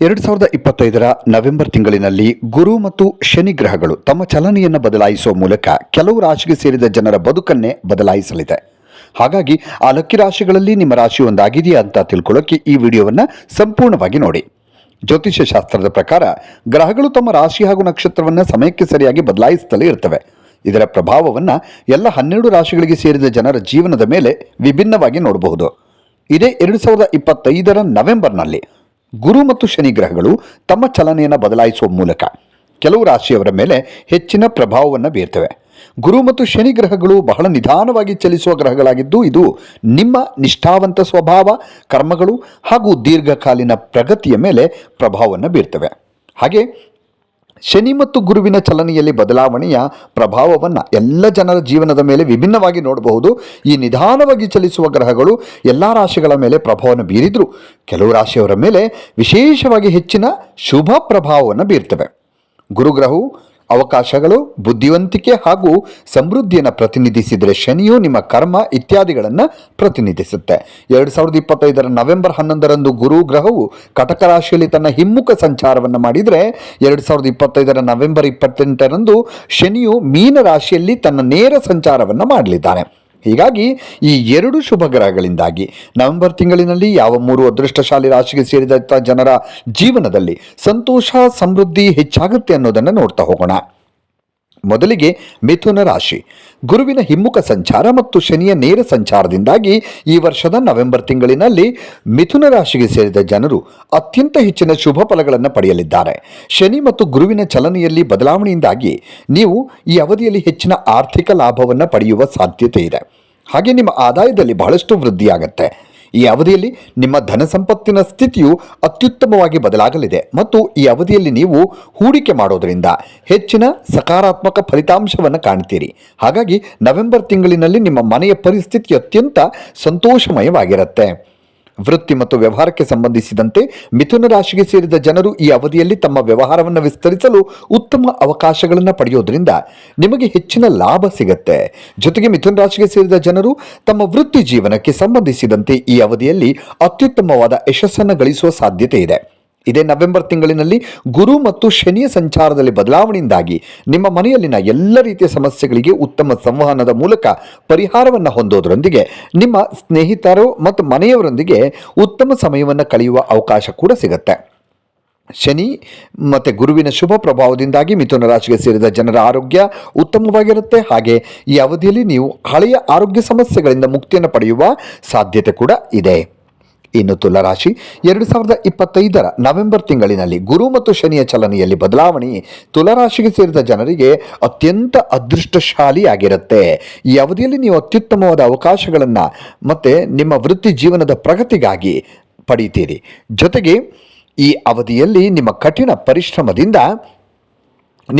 ಎರಡು ಸಾವಿರದ ಇಪ್ಪತ್ತೈದರ ನವೆಂಬರ್ ತಿಂಗಳಿನಲ್ಲಿ ಗುರು ಮತ್ತು ಶನಿ ಗ್ರಹಗಳು ತಮ್ಮ ಚಲನೆಯನ್ನು ಬದಲಾಯಿಸುವ ಮೂಲಕ ಕೆಲವು ರಾಶಿಗೆ ಸೇರಿದ ಜನರ ಬದುಕನ್ನೇ ಬದಲಾಯಿಸಲಿದೆ. ಹಾಗಾಗಿ ಆ ಲಕ್ಕಿ ರಾಶಿಗಳಲ್ಲಿ ನಿಮ್ಮ ರಾಶಿ ಒಂದಾಗಿದೆಯಾ ಅಂತ ತಿಳ್ಕೊಳ್ಳೋಕೆ ಈ ವಿಡಿಯೋವನ್ನು ಸಂಪೂರ್ಣವಾಗಿ ನೋಡಿ. ಜ್ಯೋತಿಷ್ಯ ಶಾಸ್ತ್ರದ ಪ್ರಕಾರ ಗ್ರಹಗಳು ತಮ್ಮ ರಾಶಿ ಹಾಗೂ ನಕ್ಷತ್ರವನ್ನು ಸಮಯಕ್ಕೆ ಸರಿಯಾಗಿ ಬದಲಾಯಿಸುತ್ತಲೇ ಇರ್ತವೆ ಇದರ ಪ್ರಭಾವವನ್ನು ಎಲ್ಲ ಹನ್ನೆರಡು ರಾಶಿಗಳಿಗೆ ಸೇರಿದ ಜನರ ಜೀವನದ ಮೇಲೆ ವಿಭಿನ್ನವಾಗಿ ನೋಡಬಹುದು. ಇದೇ ಎರಡು ಸಾವಿರದ ಇಪ್ಪತ್ತೈದರ ನವೆಂಬರ್ನಲ್ಲಿ ಗುರು ಮತ್ತು ಶನಿ ಗ್ರಹಗಳು ತಮ್ಮ ಚಲನೆಯನ್ನು ಬದಲಾಯಿಸುವ ಮೂಲಕ ಕೆಲವು ರಾಶಿಯವರ ಮೇಲೆ ಹೆಚ್ಚಿನ ಪ್ರಭಾವವನ್ನು ಬೀರ್ತವೆ. ಗುರು ಮತ್ತು ಶನಿ ಗ್ರಹಗಳು ಬಹಳ ನಿಧಾನವಾಗಿ ಚಲಿಸುವ ಗ್ರಹಗಳಾಗಿದ್ದು ಇದು ನಿಮ್ಮ ನಿಷ್ಠಾವಂತ ಸ್ವಭಾವ, ಕರ್ಮಗಳು ಹಾಗೂ ದೀರ್ಘಕಾಲೀನ ಪ್ರಗತಿಯ ಮೇಲೆ ಪ್ರಭಾವವನ್ನು ಬೀರ್ತವೆ. ಹಾಗೆ ಶನಿ ಮತ್ತು ಗುರುವಿನ ಚಲನೆಯಲ್ಲಿ ಬದಲಾವಣೆಯ ಪ್ರಭಾವವನ್ನು ಎಲ್ಲ ಜನರ ಜೀವನದ ಮೇಲೆ ವಿಭಿನ್ನವಾಗಿ ನೋಡಬಹುದು. ಈ ನಿಧಾನವಾಗಿ ಚಲಿಸುವ ಗ್ರಹಗಳು ಎಲ್ಲ ರಾಶಿಗಳ ಮೇಲೆ ಪ್ರಭಾವವನ್ನು ಬೀರಿದ್ರು. ಕೆಲವು ರಾಶಿಯವರ ಮೇಲೆ ವಿಶೇಷವಾಗಿ ಹೆಚ್ಚಿನ ಶುಭ ಪ್ರಭಾವವನ್ನು ಬೀರ್ತವೆ. ಗುರುಗ್ರಹವು ಅವಕಾಶಗಳು, ಬುದ್ಧಿವಂತಿಕೆ ಹಾಗೂ ಸಮೃದ್ಧಿಯನ್ನು ಪ್ರತಿನಿಧಿಸಿದರೆ ಶನಿಯು ನಿಮ್ಮ ಕರ್ಮ ಇತ್ಯಾದಿಗಳನ್ನು ಪ್ರತಿನಿಧಿಸುತ್ತೆ. ಎರಡು ಸಾವಿರದ ಇಪ್ಪತ್ತೈದರ ನವೆಂಬರ್ ಹನ್ನೊಂದರಂದು ಗುರು ಗ್ರಹವು ಕಟಕ ರಾಶಿಯಲ್ಲಿ ತನ್ನ ಹಿಮ್ಮುಖ ಸಂಚಾರವನ್ನು ಮಾಡಿದರೆ, ಎರಡು ಸಾವಿರದ ಇಪ್ಪತ್ತೈದರ ನವೆಂಬರ್ ಇಪ್ಪತ್ತೆಂಟರಂದು ಶನಿಯು ಮೀನ ರಾಶಿಯಲ್ಲಿ ತನ್ನ ನೇರ ಸಂಚಾರವನ್ನು ಮಾಡಲಿದ್ದಾನೆ. ಹೀಗಾಗಿ ಈ ಎರಡು ಶುಭ ಗ್ರಹಗಳಿಂದಾಗಿ ನವೆಂಬರ್ ತಿಂಗಳಿನಲ್ಲಿ ಯಾವ ಮೂರು ಅದೃಷ್ಟಶಾಲಿ ರಾಶಿಗೆ ಸೇರಿದಂಥ ಜನರ ಜೀವನದಲ್ಲಿ ಸಂತೋಷ, ಸಮೃದ್ಧಿ ಹೆಚ್ಚಾಗುತ್ತೆ ಅನ್ನೋದನ್ನು ನೋಡ್ತಾ ಹೋಗೋಣ. ಮೊದಲಿಗೆ ಮಿಥುನ ರಾಶಿ. ಗುರುವಿನ ಹಿಮ್ಮುಖ ಸಂಚಾರ ಮತ್ತು ಶನಿಯ ನೇರ ಸಂಚಾರದಿಂದಾಗಿ ಈ ವರ್ಷದ ನವೆಂಬರ್ ತಿಂಗಳಿನಲ್ಲಿ ಮಿಥುನ ರಾಶಿಗೆ ಸೇರಿದ ಜನರು ಅತ್ಯಂತ ಹೆಚ್ಚಿನ ಶುಭ ಫಲಗಳನ್ನು ಪಡೆಯಲಿದ್ದಾರೆ. ಶನಿ ಮತ್ತು ಗುರುವಿನ ಚಲನೆಯಲ್ಲಿ ಬದಲಾವಣೆಯಿಂದಾಗಿ ನೀವು ಈ ಅವಧಿಯಲ್ಲಿ ಹೆಚ್ಚಿನ ಆರ್ಥಿಕ ಲಾಭವನ್ನು ಪಡೆಯುವ ಸಾಧ್ಯತೆ ಇದೆ. ಹಾಗೆ ನಿಮ್ಮ ಆದಾಯದಲ್ಲಿ ಬಹಳಷ್ಟು ವೃದ್ಧಿಯಾಗತ್ತೆ. ಈ ಅವಧಿಯಲ್ಲಿ ನಿಮ್ಮ ಧನ ಸಂಪತ್ತಿನ ಸ್ಥಿತಿಯು ಅತ್ಯುತ್ತಮವಾಗಿ ಬದಲಾಗಲಿದೆ ಮತ್ತು ಈ ಅವಧಿಯಲ್ಲಿ ನೀವು ಹೂಡಿಕೆ ಮಾಡೋದರಿಂದ ಹೆಚ್ಚಿನ ಸಕಾರಾತ್ಮಕ ಫಲಿತಾಂಶವನ್ನು ಕಾಣ್ತೀರಿ. ಹಾಗಾಗಿ ನವೆಂಬರ್ ತಿಂಗಳಿನಲ್ಲಿ ನಿಮ್ಮ ಮನೆಯ ಪರಿಸ್ಥಿತಿ ಅತ್ಯಂತ ಸಂತೋಷಮಯವಾಗಿರುತ್ತೆ. ವೃತ್ತಿ ಮತ್ತು ವ್ಯವಹಾರಕ್ಕೆ ಸಂಬಂಧಿಸಿದಂತೆ ಮಿಥುನ ರಾಶಿಗೆ ಸೇರಿದ ಜನರು ಈ ಅವಧಿಯಲ್ಲಿ ತಮ್ಮ ವ್ಯವಹಾರವನ್ನು ವಿಸ್ತರಿಸಲು ಉತ್ತಮ ಅವಕಾಶಗಳನ್ನು ಪಡೆಯೋದ್ರಿಂದ ನಿಮಗೆ ಹೆಚ್ಚಿನ ಲಾಭ ಸಿಗುತ್ತೆ. ಜೊತೆಗೆ ಮಿಥುನ ರಾಶಿಗೆ ಸೇರಿದ ಜನರು ತಮ್ಮ ವೃತ್ತಿ ಜೀವನಕ್ಕೆ ಸಂಬಂಧಿಸಿದಂತೆ ಈ ಅವಧಿಯಲ್ಲಿ ಅತ್ಯುತ್ತಮವಾದ ಯಶಸ್ಸನ್ನು ಗಳಿಸುವ ಸಾಧ್ಯತೆ ಇದೆ. ಇದೇ ನವೆಂಬರ್ ತಿಂಗಳಿನಲ್ಲಿ ಗುರು ಮತ್ತು ಶನಿಯ ಸಂಚಾರದಲ್ಲಿ ಬದಲಾವಣೆಯಿಂದಾಗಿ ನಿಮ್ಮ ಮನೆಯಲ್ಲಿನ ಎಲ್ಲ ರೀತಿಯ ಸಮಸ್ಯೆಗಳಿಗೆ ಉತ್ತಮ ಸಂವಹನದ ಮೂಲಕ ಪರಿಹಾರವನ್ನು ಹೊಂದೋದರೊಂದಿಗೆ ನಿಮ್ಮ ಸ್ನೇಹಿತರು ಮತ್ತು ಮನೆಯವರೊಂದಿಗೆ ಉತ್ತಮ ಸಮಯವನ್ನು ಕಳೆಯುವ ಅವಕಾಶ ಕೂಡ ಸಿಗುತ್ತೆ. ಶನಿ ಮತ್ತು ಗುರುವಿನ ಶುಭ ಪ್ರಭಾವದಿಂದಾಗಿ ಮಿಥುನ ರಾಶಿಗೆ ಸೇರಿದ ಜನರ ಆರೋಗ್ಯ ಉತ್ತಮವಾಗಿರುತ್ತೆ. ಹಾಗೆ ಈ ಅವಧಿಯಲ್ಲಿ ನೀವು ಹಳೆಯ ಆರೋಗ್ಯ ಸಮಸ್ಯೆಗಳಿಂದ ಮುಕ್ತಿಯನ್ನು ಪಡೆಯುವ ಸಾಧ್ಯತೆ ಕೂಡ ಇದೆ. ಇನ್ನು ತುಲರಾಶಿ ಎರಡು ಸಾವಿರದ ಇಪ್ಪತ್ತೈದರ ನವೆಂಬರ್ ತಿಂಗಳಿನಲ್ಲಿ ಗುರು ಮತ್ತು ಶನಿಯ ಚಲನೆಯಲ್ಲಿ ಬದಲಾವಣೆ ತುಲರಾಶಿಗೆ ಸೇರಿದ ಜನರಿಗೆ ಅತ್ಯಂತ ಅದೃಷ್ಟಶಾಲಿಯಾಗಿರುತ್ತೆ. ಈ ಅವಧಿಯಲ್ಲಿ ನೀವು ಅತ್ಯುತ್ತಮವಾದ ಅವಕಾಶಗಳನ್ನು ಮತ್ತು ನಿಮ್ಮ ವೃತ್ತಿ ಜೀವನದ ಪ್ರಗತಿಗಾಗಿ ಪಡೆಯುತ್ತೀರಿ ಜೊತೆಗೆ ಈ ಅವಧಿಯಲ್ಲಿ ನಿಮ್ಮ ಕಠಿಣ ಪರಿಶ್ರಮದಿಂದ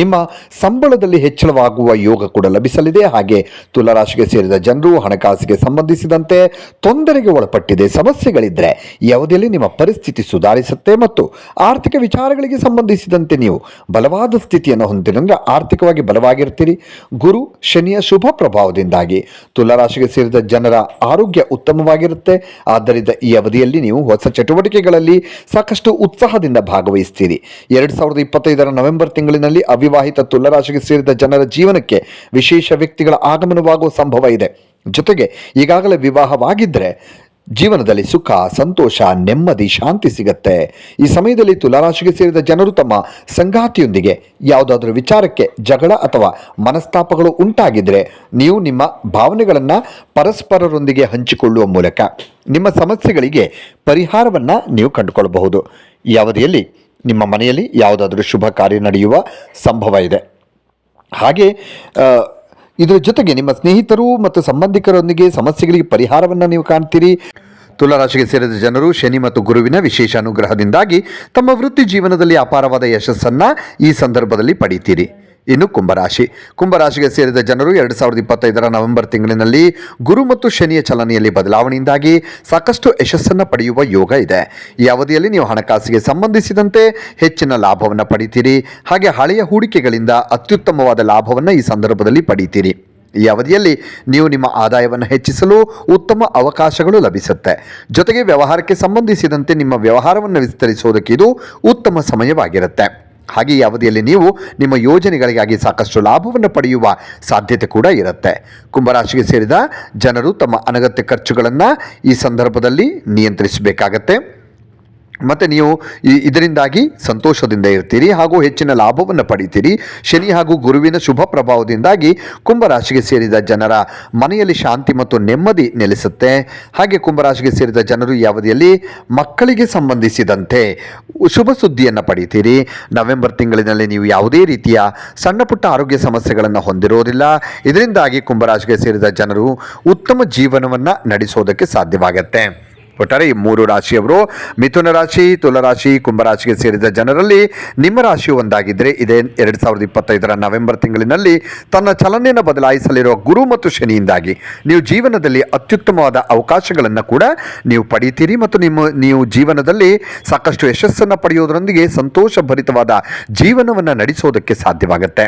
ನಿಮ್ಮ ಸಂಬಳದಲ್ಲಿ ಹೆಚ್ಚಳವಾಗುವ ಯೋಗ ಕೂಡ ಲಭಿಸಲಿದೆ. ಹಾಗೆ ತುಲಾರಾಶಿಗೆ ಸೇರಿದ ಜನರು ಹಣಕಾಸಿಗೆ ಸಂಬಂಧಿಸಿದಂತೆ ತೊಂದರೆಗೆ ಒಳಪಟ್ಟಿದೆ. ಸಮಸ್ಯೆಗಳಿದ್ದರೆ ಅವಧಿಯಲ್ಲಿ ನಿಮ್ಮ ಪರಿಸ್ಥಿತಿ ಸುಧಾರಿಸುತ್ತೆ ಮತ್ತು ಆರ್ಥಿಕ ವಿಚಾರಗಳಿಗೆ ಸಂಬಂಧಿಸಿದಂತೆ ನೀವು ಬಲವಾದ ಸ್ಥಿತಿಯನ್ನು ಹೊಂದಿರಂದ್ರೆ ಆರ್ಥಿಕವಾಗಿ ಬಲವಾಗಿರ್ತೀರಿ. ಗುರು ಶನಿಯ ಶುಭ ಪ್ರಭಾವದಿಂದಾಗಿ ತುಲಾರಾಶಿಗೆ ಸೇರಿದ ಜನರ ಆರೋಗ್ಯ ಉತ್ತಮವಾಗಿರುತ್ತೆ. ಆದ್ದರಿಂದ ಈ ಅವಧಿಯಲ್ಲಿ ನೀವು ಹೊಸ ಚಟುವಟಿಕೆಗಳಲ್ಲಿ ಸಾಕಷ್ಟು ಉತ್ಸಾಹದಿಂದ ಭಾಗವಹಿಸ್ತೀರಿ. ಎರಡು ಸಾವಿರದ ಇಪ್ಪತ್ತೈದರ ನವೆಂಬರ್ ತಿಂಗಳಿನಲ್ಲಿ ಅವಿವಾಹಿತ ತುಲರಾಶಿಗೆ ಸೇರಿದ ಜನರ ಜೀವನಕ್ಕೆ ವಿಶೇಷ ವ್ಯಕ್ತಿಗಳ ಆಗಮನವಾಗುವ ಸಂಭವ ಇದೆ. ಜೊತೆಗೆ ಈಗಾಗಲೇ ವಿವಾಹವಾಗಿದ್ದರೆ ಜೀವನದಲ್ಲಿ ಸುಖ, ಸಂತೋಷ, ನೆಮ್ಮದಿ, ಶಾಂತಿ ಸಿಗತ್ತೆ. ಈ ಸಮಯದಲ್ಲಿ ತುಲಾರಾಶಿಗೆ ಸೇರಿದ ಜನರು ತಮ್ಮ ಸಂಗಾತಿಯೊಂದಿಗೆ ಯಾವುದಾದ್ರೂ ವಿಚಾರಕ್ಕೆ ಜಗಳ ಅಥವಾ ಮನಸ್ತಾಪಗಳು ಉಂಟಾಗಿದ್ದರೆ ನೀವು ನಿಮ್ಮ ಭಾವನೆಗಳನ್ನು ಪರಸ್ಪರರೊಂದಿಗೆ ಹಂಚಿಕೊಳ್ಳುವ ಮೂಲಕ ನಿಮ್ಮ ಸಮಸ್ಯೆಗಳಿಗೆ ಪರಿಹಾರವನ್ನು ನೀವು ಕಂಡುಕೊಳ್ಳಬಹುದು. ಈ ಅವಧಿಯಲ್ಲಿ ನಿಮ್ಮ ಮನೆಯಲ್ಲಿ ಯಾವುದಾದ್ರೂ ಶುಭ ಕಾರ್ಯ ನಡೆಯುವ ಸಂಭವ ಇದೆ. ಹಾಗೆ ಇದರ ಜೊತೆಗೆ ನಿಮ್ಮ ಸ್ನೇಹಿತರು ಮತ್ತು ಸಂಬಂಧಿಕರೊಂದಿಗೆ ಸಮಸ್ಯೆಗಳಿಗೆ ಪರಿಹಾರವನ್ನು ನೀವು ಕಾಣ್ತೀರಿ. ತುಲಾರಾಶಿಗೆ ಸೇರಿದ ಜನರು ಶನಿ ಮತ್ತು ಗುರುವಿನ ವಿಶೇಷ ಅನುಗ್ರಹದಿಂದಾಗಿ ತಮ್ಮ ವೃತ್ತಿ ಜೀವನದಲ್ಲಿ ಅಪಾರವಾದ ಯಶಸ್ಸನ್ನು ಈ ಸಂದರ್ಭದಲ್ಲಿ ಪಡೀತೀರಿ. ಇನ್ನು ಕುಂಭರಾಶಿ. ಕುಂಭರಾಶಿಗೆ ಸೇರಿದ ಜನರು ಎರಡು ಸಾವಿರದ ಇಪ್ಪತ್ತೈದರ ನವೆಂಬರ್ ತಿಂಗಳಿನಲ್ಲಿ ಗುರು ಮತ್ತು ಶನಿಯ ಚಲನೆಯಲ್ಲಿ ಬದಲಾವಣೆಯಿಂದಾಗಿ ಸಾಕಷ್ಟು ಯಶಸ್ಸನ್ನು ಪಡೆಯುವ ಯೋಗ ಇದೆ. ಈ ಅವಧಿಯಲ್ಲಿ ನೀವು ಹಣಕಾಸಿಗೆ ಸಂಬಂಧಿಸಿದಂತೆ ಹೆಚ್ಚಿನ ಲಾಭವನ್ನು ಪಡೀತೀರಿ. ಹಾಗೆ ಹಳೆಯ ಹೂಡಿಕೆಗಳಿಂದ ಅತ್ಯುತ್ತಮವಾದ ಲಾಭವನ್ನು ಈ ಸಂದರ್ಭದಲ್ಲಿ ಪಡೀತೀರಿ. ಈ ಅವಧಿಯಲ್ಲಿ ನೀವು ನಿಮ್ಮ ಆದಾಯವನ್ನು ಹೆಚ್ಚಿಸಲು ಉತ್ತಮ ಅವಕಾಶಗಳು ಲಭಿಸುತ್ತೆ. ಜೊತೆಗೆ ವ್ಯವಹಾರಕ್ಕೆ ಸಂಬಂಧಿಸಿದಂತೆ ನಿಮ್ಮ ವ್ಯವಹಾರವನ್ನು ವಿಸ್ತರಿಸುವುದಕ್ಕೆ ಇದು ಉತ್ತಮ ಸಮಯವಾಗಿರುತ್ತೆ. ಹಾಗೆ ಈ ಅವಧಿಯಲ್ಲಿ ನೀವು ನಿಮ್ಮ ಯೋಜನೆಗಳಿಗಾಗಿ ಸಾಕಷ್ಟು ಲಾಭವನ್ನು ಪಡೆಯುವ ಸಾಧ್ಯತೆ ಕೂಡ ಇರುತ್ತೆ. ಕುಂಭರಾಶಿಗೆ ಸೇರಿದ ಜನರು ತಮ್ಮ ಅನಗತ್ಯ ಖರ್ಚುಗಳನ್ನು ಈ ಸಂದರ್ಭದಲ್ಲಿ ನಿಯಂತ್ರಿಸಬೇಕಾಗತ್ತೆ. ಮತ್ತು ನೀವು ಇದರಿಂದಾಗಿ ಸಂತೋಷದಿಂದ ಇರ್ತೀರಿ ಹಾಗೂ ಹೆಚ್ಚಿನ ಲಾಭವನ್ನು ಪಡಿತೀರಿ. ಶನಿ ಹಾಗೂ ಗುರುವಿನ ಶುಭ ಪ್ರಭಾವದಿಂದಾಗಿ ಕುಂಭರಾಶಿಗೆ ಸೇರಿದ ಜನರ ಮನೆಯಲ್ಲಿ ಶಾಂತಿ ಮತ್ತು ನೆಮ್ಮದಿ ನೆಲೆಸುತ್ತೆ. ಹಾಗೆ ಕುಂಭರಾಶಿಗೆ ಸೇರಿದ ಜನರು ಈ ಮಕ್ಕಳಿಗೆ ಸಂಬಂಧಿಸಿದಂತೆ ಶುಭ ಸುದ್ದಿಯನ್ನು ಪಡಿತೀರಿ. ನವೆಂಬರ್ ತಿಂಗಳಿನಲ್ಲಿ ನೀವು ಯಾವುದೇ ರೀತಿಯ ಸಣ್ಣ ಪುಟ್ಟ ಆರೋಗ್ಯ ಸಮಸ್ಯೆಗಳನ್ನು ಹೊಂದಿರೋದಿಲ್ಲ. ಇದರಿಂದಾಗಿ ಕುಂಭರಾಶಿಗೆ ಸೇರಿದ ಜನರು ಉತ್ತಮ ಜೀವನವನ್ನು ನಡೆಸೋದಕ್ಕೆ ಸಾಧ್ಯವಾಗತ್ತೆ. ಒಟ್ಟಾರೆ ಈ ಮೂರು ರಾಶಿಯವರು. ಮಿಥುನ ರಾಶಿ ತುಲರಾಶಿ ಕುಂಭರಾಶಿಗೆ ಸೇರಿದ ಜನರಲ್ಲಿ ನಿಮ್ಮ ರಾಶಿ ಒಂದಾಗಿದ್ದರೆ ಇದೇ ಎರಡು ಸಾವಿರದ ಇಪ್ಪತ್ತೈದರ ನವೆಂಬರ್ ತಿಂಗಳಿನಲ್ಲಿ ತನ್ನ ಚಲನೆಯನ್ನು ಬದಲಾಯಿಸಲಿರುವ ಗುರು ಮತ್ತು ಶನಿಯಿಂದಾಗಿ. ನೀವು ಜೀವನದಲ್ಲಿ ಅತ್ಯುತ್ತಮವಾದ ಅವಕಾಶಗಳನ್ನು ಕೂಡ ನೀವು ಪಡೆಯುತ್ತೀರಿ ಮತ್ತು ನಿಮ್ಮ, ನೀವು ಜೀವನದಲ್ಲಿ ಸಾಕಷ್ಟು ಯಶಸ್ಸನ್ನು ಪಡೆಯೋದರೊಂದಿಗೆ ಸಂತೋಷಭರಿತವಾದ ಜೀವನವನ್ನು ನಡೆಸೋದಕ್ಕೆ ಸಾಧ್ಯವಾಗುತ್ತೆ.